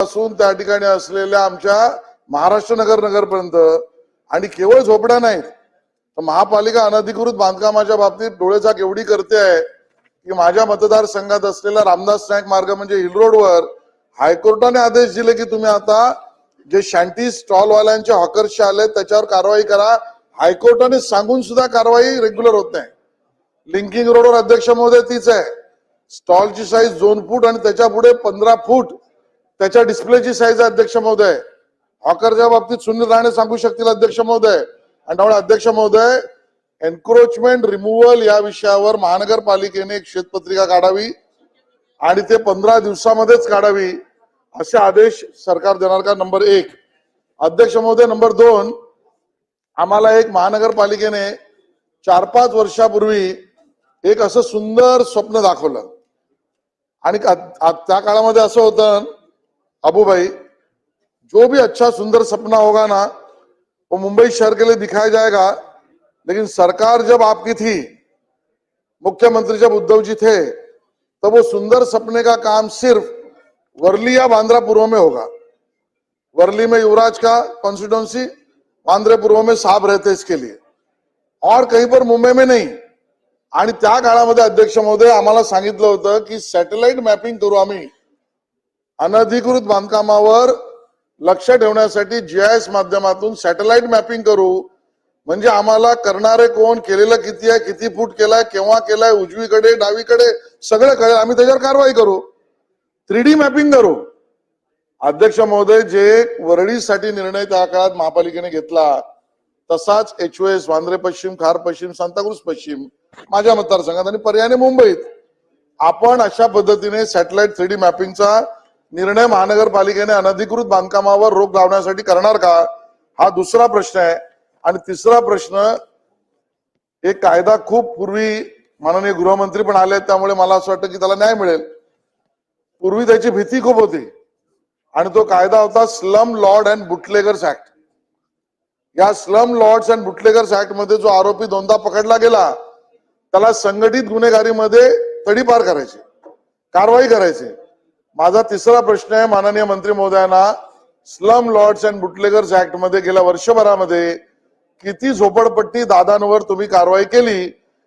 पासून त्या ठिकाणी असलेल्या आमच्या महाराष्ट्र नगर नगरपर्यंत आणि केवळ झोपड्या नाहीत तर महापालिका अनधिकृत बांधकामाच्या बाबतीत डोळेझाक एवढी करते आहे की माझ्या मतदारसंघात असलेला रामदास नाईक मार्ग म्हणजे हिल रोडवर हायकोर्टाने आदेश दिले की तुम्ही आता जे शँटी स्टॉलवाल्यांचे हॉकर्सचे आले त्याच्यावर कारवाई करा. हायकोर्टाने सांगून सुद्धा कारवाई रेग्युलर होत नाही. लिंकिंग रोडवर अध्यक्ष महोदय तीच आहे. स्टॉलची साईज दोन फूट आणि त्याच्या पुढे पंधरा फूट त्याच्या डिस्प्लेची साईज आहे अध्यक्ष महोदय. हॉकरच्या बाबतीत सुनील राणे सांगू शकतील अध्यक्ष महोदय. आणि त्यामुळे अध्यक्ष महोदय एन्क्रोचमेंट रिमूव्हल या विषयावर महानगरपालिकेने एक श्वेतपत्रिका काढावी आणि ते पंधरा दिवसामध्येच काढावी असे आदेश सरकार देणार का? नंबर एक. अध्यक्ष महोदय नंबर दोन आम्हाला एक महानगरपालिकेने चार पाच वर्षापूर्वी एक असं सुंदर स्वप्न दाखवलं. आणि का- त्या काळामध्ये असं होतं अबू भाई जो भी अच्छा सुंदर सपना होगा ना वो मुंबई शहर के लिए दिखाया जाएगा। लेकिन सरकार जब आपकी थी मुख्यमंत्री जब उद्धव जी थे तब वो सुंदर सपने का काम सिर्फ वर्ली या बांद्रा पूर्व में होगा। वर्ली में युवराज का कॉन्स्टिट्युएंसी बांद्रे पूर्व में साहब रहते इसके लिए। और कहीं पर मुंबई में नहीं आणि त्या काळामध्ये अध्यक्ष महोदय आम्हाला सांगितलं होतं की सॅटेलाइट मॅपिंग करू आम्ही अनधिकृत बांधकामावर लक्ष ठेवण्यासाठी जीआयएस माध्यमातून सॅटेलाइट मॅपिंग करू. म्हणजे आम्हाला करणारे कोण केलेलं किती आहे किती फूट केलाय केव्हा केलाय उजवीकडे डावीकडे सगळं कळेल आम्ही त्याच्यावर कारवाई करू. थ्री डी मॅपिंग करू. अध्यक्ष महोदय जे वरळीसाठी निर्णय त्या काळात महापालिकेने घेतला तसाच एच ओ एस वांद्रे पश्चिम खार पश्चिम सांताक्रुज पश्चिम माझ्या मतदारसंघात आणि पर्यायाने मुंबईत. आपण अशा पद्धतीने सॅटेलाइट थ्री डी मॅपिंगचा निर्णय महानगरपालिकेने अनधिकृत बांधकामावर रोख लावण्यासाठी करणार का? हा दुसरा प्रश्न आहे. आणि तिसरा प्रश्न एक कायदा खूप पूर्वी माननीय गृहमंत्री पण आले त्यामुळे मला असं वाटतं की त्याला न्याय मिळेल. पूर्वी त्याची भीती खूप होती. आणि तो कायदा होता slum lord and bootleggers act या स्लम लॉर्ड्स अँड बुटलेगर्स ऍक्टमध्ये जो आरोपी दोनदा पकडला गेला त्याला संघटित गुन्हेगारीमध्ये तडीपार करायची कारवाई करायची. माझा तिसरा प्रश्न आहे माननीय मंत्री महोदयांना स्लम लॉर्ड्स अँड बुटलेगर्स ऍक्टमध्ये गेल्या वर्षभरामध्ये किती झोपडपट्टी दादांवर तुम्ही कारवाई केली?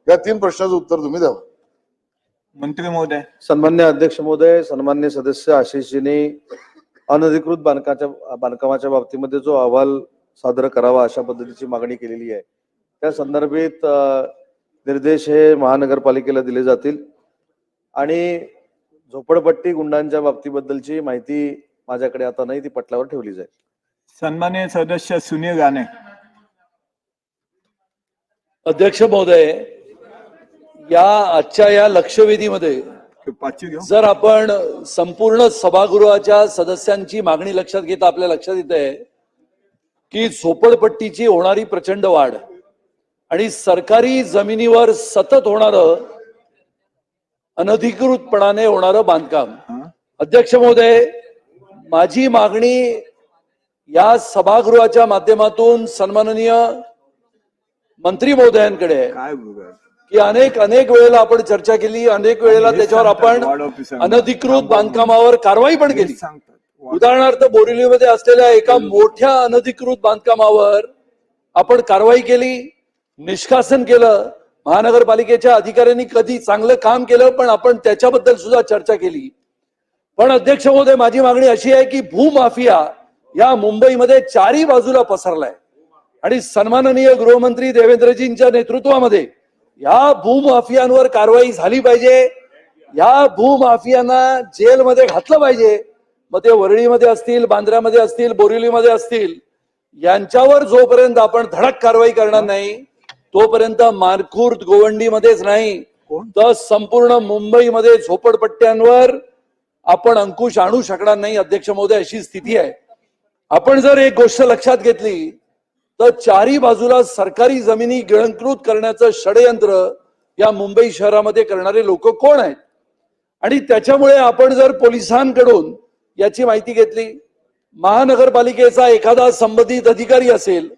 या तीन प्रश्नाचं उत्तर तुम्ही द्यावं. मंत्री महोदय. सन्मान्य अध्यक्ष महोदय सन्मान्य सदस्य आशिषजींनी अनधिकृत बांधकाच्या बांधकामाच्या बाबतीमध्ये जो अहवाल सादर करावा अशा पद्धतीची मागणी केलेली आहे. त्या संदर्भित निर्देश हे महानगरपालिकेला दिले जातील. आणि झोपडपट्टी गुंडांच्या बाबतीबद्दलची माहिती माझ्याकडे आता नाही ती पटलावर ठेवली जाईल. सन्मान्य सदस्य सुनील राणे अध्यक्ष महोदय या आजच्या या लक्षवेधीमध्ये जर आपण संपूर्ण सभागृहाच्या सदस्यांची मागणी लक्षात घेता आपल्या लक्षात येत आहे की झोपडपट्टीची होणारी प्रचंड वाढ आणि सरकारी जमिनीवर सतत होणार अनधिकृतपणाने होणारं बांधकाम? अध्यक्ष महोदय माझी मागणी या सभागृहाच्या माध्यमातून सन्माननीय मंत्री महोदयांकडे की अनेक अनेक वेळेला आपण चर्चा केली अनेक वेळेला त्याच्यावर आपण अनधिकृत बांधकामावर कारवाई पण केली. सांगतात उदाहरणार्थ बोरिवलीमध्ये असलेल्या एका मोठ्या अनधिकृत बांधकामावर आपण कारवाई केली निष्कासन केलं महानगरपालिकेच्या अधिकाऱ्यांनी कधी चांगलं काम केलं पण आपण त्याच्याबद्दल सुद्धा चर्चा केली. पण अध्यक्ष महोदय माझी मागणी अशी आहे की भूमाफिया या मुंबईमध्ये चारी बाजूला पसरलाय. आणि सन्माननीय गृहमंत्री देवेंद्रजींच्या नेतृत्वामध्ये या भूमाफियांवर कारवाई झाली पाहिजे. या भूमाफियांना जेलमध्ये घातलं पाहिजे. मग ते वरळीमध्ये असतील बांद्र्यामध्ये असतील बोरिवलीमध्ये असतील यांच्यावर जोपर्यंत आपण धडक कारवाई करणार नाही तोपर्यंत मारखुर्द गोवंडीमध्येच नाही? तर संपूर्ण मुंबईमध्ये झोपडपट्ट्यांवर आपण अंकुश आणू शकणार नाही अध्यक्ष महोदय अशी स्थिती आहे आपण जर एक गोष्ट लक्षात घेतली तर चारी बाजूला सरकारी जमिनी गिळंकृत करण्याचं षडयंत्र या मुंबई शहरामध्ये करणारे लोक कोण आहेत आणि त्याच्यामुळे आपण जर पोलिसांकडून याची माहिती घेतली महानगरपालिकेचा एखादा संबंधित अधिकारी असेल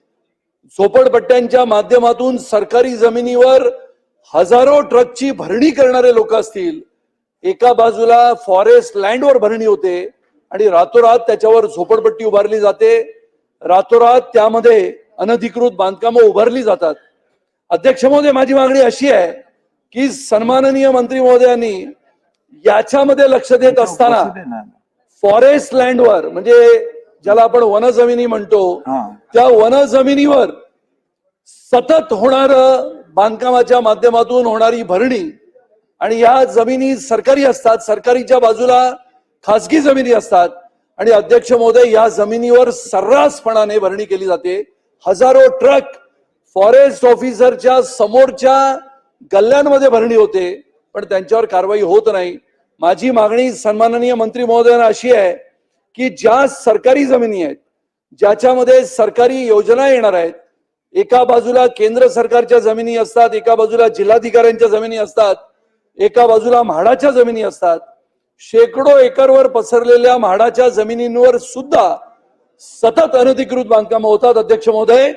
झोपडपट्ट्यांच्या माध्यमातून सरकारी जमिनीवर हजारो ट्रकची भरणी करणारे लोक असतील. एका बाजूला फॉरेस्ट लँडवर भरणी होते आणि रातोरात त्याच्यावर झोपडपट्टी उभारली जाते. रातोरात त्यामध्ये अनधिकृत बांधकामं उभारली जातात. अध्यक्ष महोदय माझी मागणी अशी आहे की सन्माननीय मंत्री महोदयांनी याच्यामध्ये लक्ष देत असताना. फॉरेस्ट लँडवर म्हणजे ज्याला आपण वनजमिनी म्हणतो त्या वनजमिनीवर सतत होणार बांधकामाच्या माध्यमातून होणारी भरणी आणि या जमिनी सरकारी असतात सरकारीच्या बाजूला खासगी जमिनी असतात आणि अध्यक्ष महोदय या जमिनीवर सर्रासपणाने भरणी केली जाते. हजारो ट्रक फॉरेस्ट ऑफिसरच्या समोरच्या गल्ल्यांमध्ये भरणी होते पण त्यांच्यावर कारवाई होत नाही. माझी मागणी सन्माननीय मंत्री महोदयांना अशी आहे की ज्या सरकारी जमिनी आहेत ज्याच्यामध्ये सरकारी योजना येणार आहेत एका बाजूला केंद्र सरकारच्या जमिनी असतात एका बाजूला जिल्हाधिकाऱ्यांच्या जमिनी असतात एका बाजूला म्हाडाच्या जमिनी असतात शेकडो एकरवर पसरलेल्या म्हाडाच्या जमिनींवर सुद्धा सतत अनधिकृत बांधकाम होतात. अध्यक्ष महोदय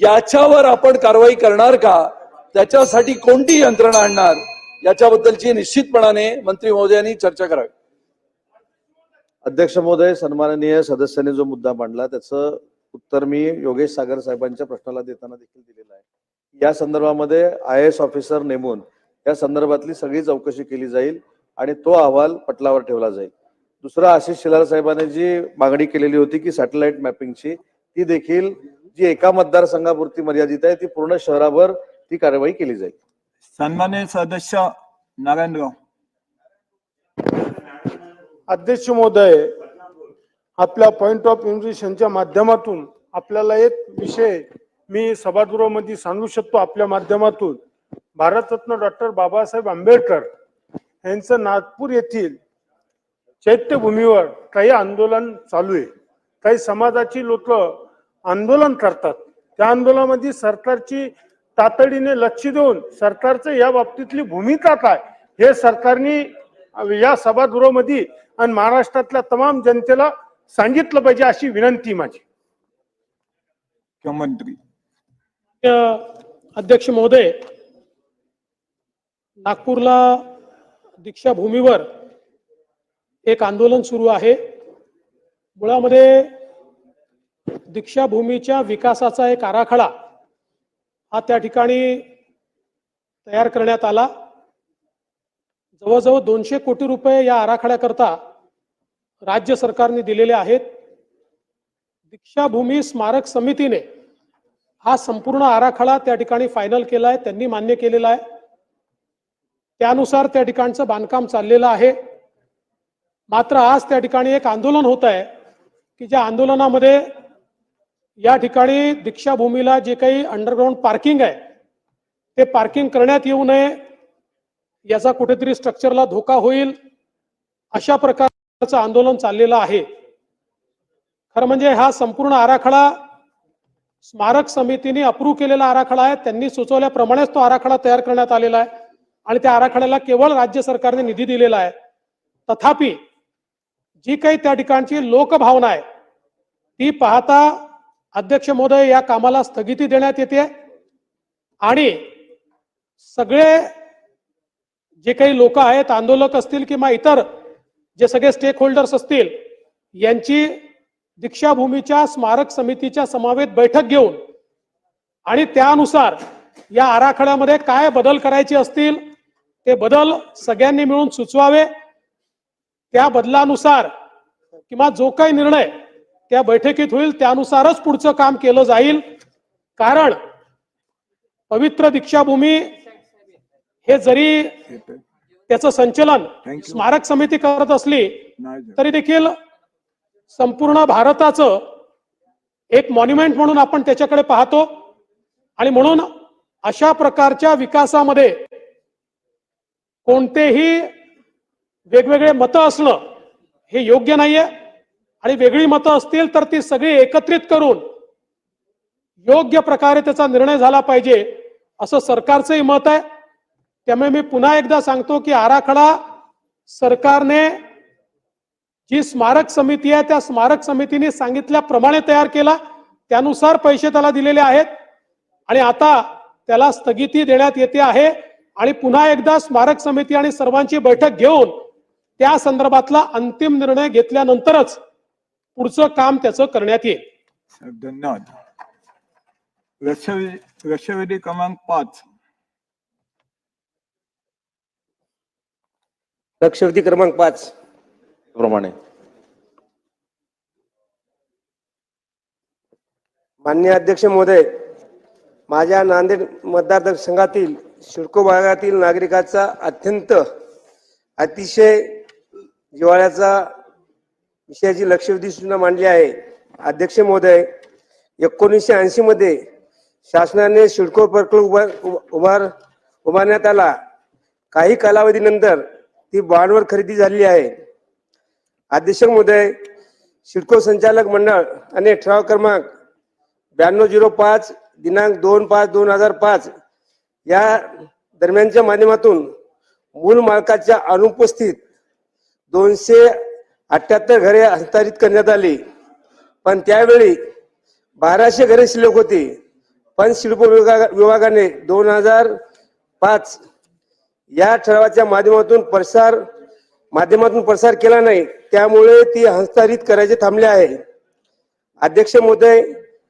याच्यावर आपण कारवाई करणार का? त्याच्यासाठी कोणती यंत्रणा आणणार? याच्याबद्दलची निश्चितपणाने मंत्री महोदयांनी चर्चा करावी. अध्यक्ष महोदय सन्माननीय सदस्यांनी जो मुद्दा मांडला त्याचं उत्तर मी योगेश सागर साहेबांच्या प्रश्नाला देताना देखील दिलेलं आहे. या संदर्भामध्ये आय एस ऑफिसर नेमून या संदर्भातली सगळी चौकशी केली जाईल आणि तो अहवाल पटलावर ठेवला जाईल. दुसरं आशिष शिलार साहेबांनी जी मागणी केलेली होती की सॅटेलाइट मॅपिंगची ती देखील जी एका मतदारसंघापुरती मर्यादित आहे ती पूर्ण शहरावर ती कारवाई केली जाईल. सन्मान्य सदस्य नारायणराव अध्यक्ष महोदय आपल्या पॉइंट ऑफ इन्व्हिशनच्या माध्यमातून आपल्याला एक विषय मी सभागृहामध्ये सांगू शकतो आपल्या माध्यमातून. भारतरत्न डॉक्टर बाबासाहेब आंबेडकर यांचं नागपूर येथील चैत्यभूमीवर काही आंदोलन चालू आहे. काही समाजाची लोक आंदोलन करतात. त्या आंदोलनामध्ये सरकारची तातडीने लक्ष देऊन सरकारचं या बाबतीतली भूमिका काय हे सरकारने या सभागृहामध्ये आणि महाराष्ट्रातल्या तमाम जनतेला सांगितलं पाहिजे अशी विनंती माझी. किंवा मंत्री अध्यक्ष महोदय नागपूरला दीक्षाभूमीवर एक आंदोलन सुरू आहे. मुळामध्ये दीक्षाभूमीच्या विकासाचा एक आराखडा हा त्या ठिकाणी तयार करण्यात आला. जवळजवळ दोनशे कोटी रुपये या आराखड्याकरता राज्य सरकारने दिलेले आहेत. दीक्षाभूमी स्मारक समितीने हा संपूर्ण आराखडा त्या ठिकाणी फायनल केला आहे त्यांनी मान्य केलेला आहे. त्यानुसार त्या ठिकाणचं बांधकाम चाललेलं आहे. मात्र आज त्या ठिकाणी एक आंदोलन होत आहे की ज्या आंदोलनामध्ये या ठिकाणी दीक्षाभूमीला जे काही अंडरग्राऊंड पार्किंग आहे ते पार्किंग करण्यात येऊ नये. याचा कुठेतरी स्ट्रक्चरला धोका होईल अशा प्रकारचं आंदोलन चाललेलं आहे. खरं म्हणजे हा संपूर्ण आराखडा स्मारक समितीने अप्रूव्ह केलेला आराखडा आहे. त्यांनी सुचवल्याप्रमाणेच तो आराखडा तयार करण्यात आलेला आहे. आणि त्या आराखड्याला केवळ राज्य सरकारने निधी दिलेला आहे. तथापि जी काही त्या ठिकाणची लोकभावना आहे ती पाहता अध्यक्ष महोदय या कामाला स्थगिती देण्यात येते. आणि सगळे जे काही लोक आहेत आंदोलक असतील किंवा इतर जे सगळे स्टेक होल्डर्स असतील यांची दीक्षाभूमीच्या स्मारक समितीच्या समावेत बैठक घेऊन आणि त्यानुसार या आराखड्यामध्ये काय बदल करायचे असतील ते बदल सगळ्यांनी मिळून सुचवावे. त्या बदलानुसार किंवा जो काही निर्णय त्या बैठकीत होईल त्यानुसारच पुढचं काम केलं जाईल. कारण पवित्र दीक्षाभूमी हे जरी त्याचं संचलन. स्मारक समिती करत असली. तरी देखील संपूर्ण भारताचं एक मॉन्युमेंट म्हणून आपण त्याच्याकडे पाहतो आणि म्हणून अशा प्रकारच्या विकासामध्ये कोणतेही वेगवेगळे मतं असणं हे योग्य नाहीये आणि वेगळी मतं असतील तर ती सगळी एकत्रित करून योग्य प्रकारे त्याचा निर्णय झाला पाहिजे असं सरकारचंही मत आहे त्यामुळे मी पुन्हा एकदा सांगतो की आराखडा सरकारने जी स्मारक समिती आहे त्या स्मारक समितीने सांगितल्याप्रमाणे तयार केला. त्यानुसार पैसे त्याला दिलेले आहेत. आणि आता त्याला स्थगिती देण्यात येते आहे. आणि पुन्हा एकदा स्मारक समिती आणि सर्वांची बैठक घेऊन त्या संदर्भातला अंतिम निर्णय घेतल्यानंतरच पुढचं काम त्याचं करण्यात येईल. धन्यवाद. क्रमांक पाच. लक्षवेधी क्रमांक पाच. प्रमाणे मान्य अध्यक्ष महोदय माझ्या नांदेड मतदारसंघातील सिडको भागातील नागरिकाचा अत्यंत अतिशय जिव्हाळ्याचा विषयाची लक्षवेधी सूचना मांडली आहे. अध्यक्ष महोदय एकोणीसशे ऐंशी मध्ये शासनाने सिडको प्रकल्प उभार उभार उभारण्यात आला. काही कालावधीनंतर ती बॉन्डवर खरेदी झालेली आहे. अध्यक्ष महोदय सिडको संचालक मंडळ आणि ठराव क्रमांक ब्याण्णव झिरो पाच दिनांक दोन पाच दोन हजार पाच या दरम्यानच्या माध्यमातून मूल मालकाच्या अनुपस्थित दोनशे अठ्याहत्तर घरे हस्तांतरित करण्यात आली. पण त्यावेळी बाराशे घरे शिल्लक होती. पण शिल्प विभागा विभागाने दोन हजार पाच या ठरावाच्या माध्यमातून प्रसार माध्यमातून प्रसार केला नाही त्यामुळे ती हस्तांतरित करायचे थांबले आहे. अध्यक्ष महोदय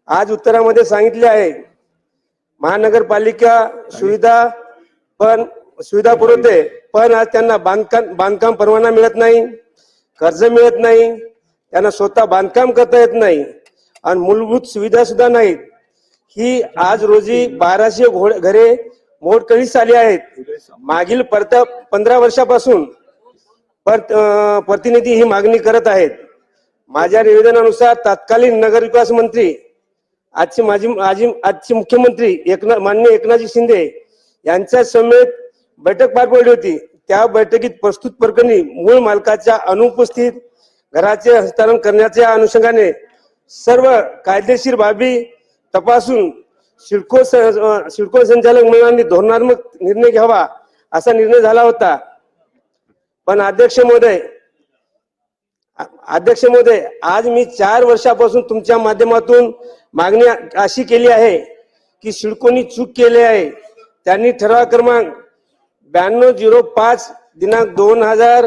आज उत्तरामध्ये सांगितले आहे महानगरपालिका सुविधा पण सुविधा पुरवते पण आज त्यांना बांधकाम बांधकाम परवाना मिळत नाही कर्ज मिळत नाही त्यांना स्वतः बांधकाम करता येत नाही आणि मूलभूत सुविधा सुद्धा नाहीत. ही आज रोजी बाराशे घोड घरे मोडकळीस आली आहेत. मागील परत पंधरा वर्षापासून परत प्रतिनिधी ही मागणी करत आहेत. माझ्या निवेदनानुसार तत्कालीन नगरविकास मंत्री आजचे माजी माजी आजचे मुख्यमंत्री एकनाथ मान्य एकनाथजी शिंदे यांच्या समेत बैठक पार पडली होती. त्या बैठकीत प्रस्तुत प्रकरणी मूळ मालकाच्या अनुपस्थित घराचे हस्तांतरण करण्याच्या अनुषंगाने सर्व कायदेशीर बाबी तपासून सिडको स- सिडको संचालक मंडळाने धोरणात्मक निर्णय घ्यावा असा निर्णय झाला होता. पण अध्यक्ष महोदय अध्यक्ष महोदय आज मी चार वर्षापासून तुमच्या माध्यमातून मागणी अशी केली आहे की सिडकोनी चूक केली आहे. त्यांनी ठराव क्रमांक ब्याण्णव झिरो पाच दिनांक दोन हजार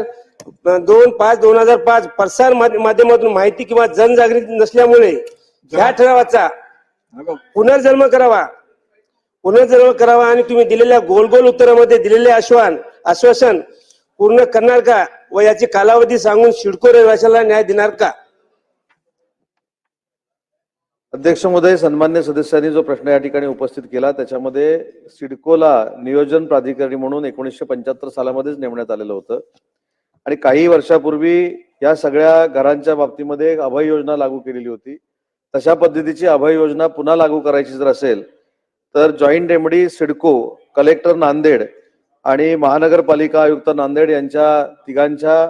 दोन पाच दोन हजार पाच प्रसार माध्यमातून माहिती किंवा जनजागृती नसल्यामुळे ह्या ठरावाचा पुनर्जन्म करावा. पुनर्जन्म करावा आणि तुम्ही दिलेल्या गोल गोल उत्तरामध्ये दिलेले आश्वान आश्वासन पूर्ण करणार का? व याची कालावधी सांगून सिडको रहिवाशाला न्याय देणार का? अध्यक्ष महोदय सन्मान्य सदस्यांनी जो प्रश्न या ठिकाणी उपस्थित केला त्याच्यामध्ये सिडकोला नियोजन प्राधिकारी म्हणून एकोणीसशे पंच्याहत्तर सालामध्येच नेमण्यात आलेलं होतं. आणि काही वर्षापूर्वी या सगळ्या घरांच्या बाबतीमध्ये एक अभय योजना लागू केलेली होती. तशा पद्धतीची अभय योजना पुन्हा लागू करायची जर असेल तर joint remedy CIDCO collector Nanded आणि महानगरपालिका आयुक्त नांदेड यांच्या तिघांच्या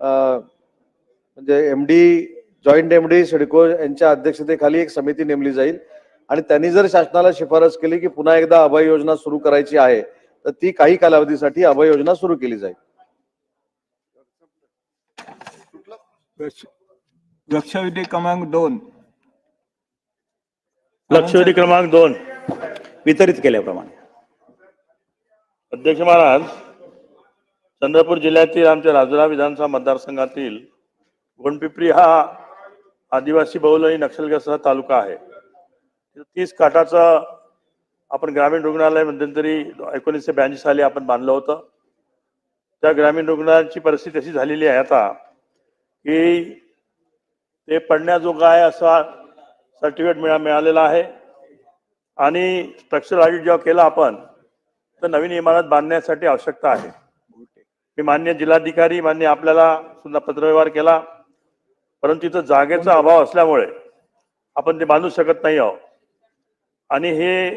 म्हणजे M D joint MD CIDCO यांच्या अध्यक्षतेखाली एक समिती नेमली जाईल. आणि त्यांनी जर शासनाला शिफारस केली की पुन्हा एकदा अभय योजना सुरू करायची आहे तर ती काही कालावधीसाठी अभय योजना सुरू केली जाईल. लक्षवेधी क्रमांक दोन. लक्षवेधी क्रमांक दोन. वितरित केल्याप्रमाणे. अध्यक्ष महाराज चंद्रपूर जिल्ह्यातील आमच्या राजुरा विधानसभा मतदारसंघातील गोंडपिपरी हा आदिवासी बहुल आणि नक्षलग्रस्त तालुका आहे. तीस काठाचं आपण ग्रामीण रुग्णालय मध्यंतरी एकोणीसशे ब्याऐंशी साली आपण बांधलं होतं. त्या ग्रामीण रुग्णालयाची परिस्थिती अशी झालेली आहे आता की ते पडण्याजोगा आहे असा सर्टिफिकेट मिळा मिळालेला आहे. आणि स्ट्रक्चर ऑडिट जेव्हा केला आपण तर नवीन इमारत बांधण्यासाठी आवश्यकता आहे. मी मान्य जिल्हाधिकारी मान्य आपल्याला सुद्धा पत्रव्यवहार केला. परंतु इथं जागेचा अभाव असल्यामुळे आपण ते बांधू शकत नाही आहोत. आणि हे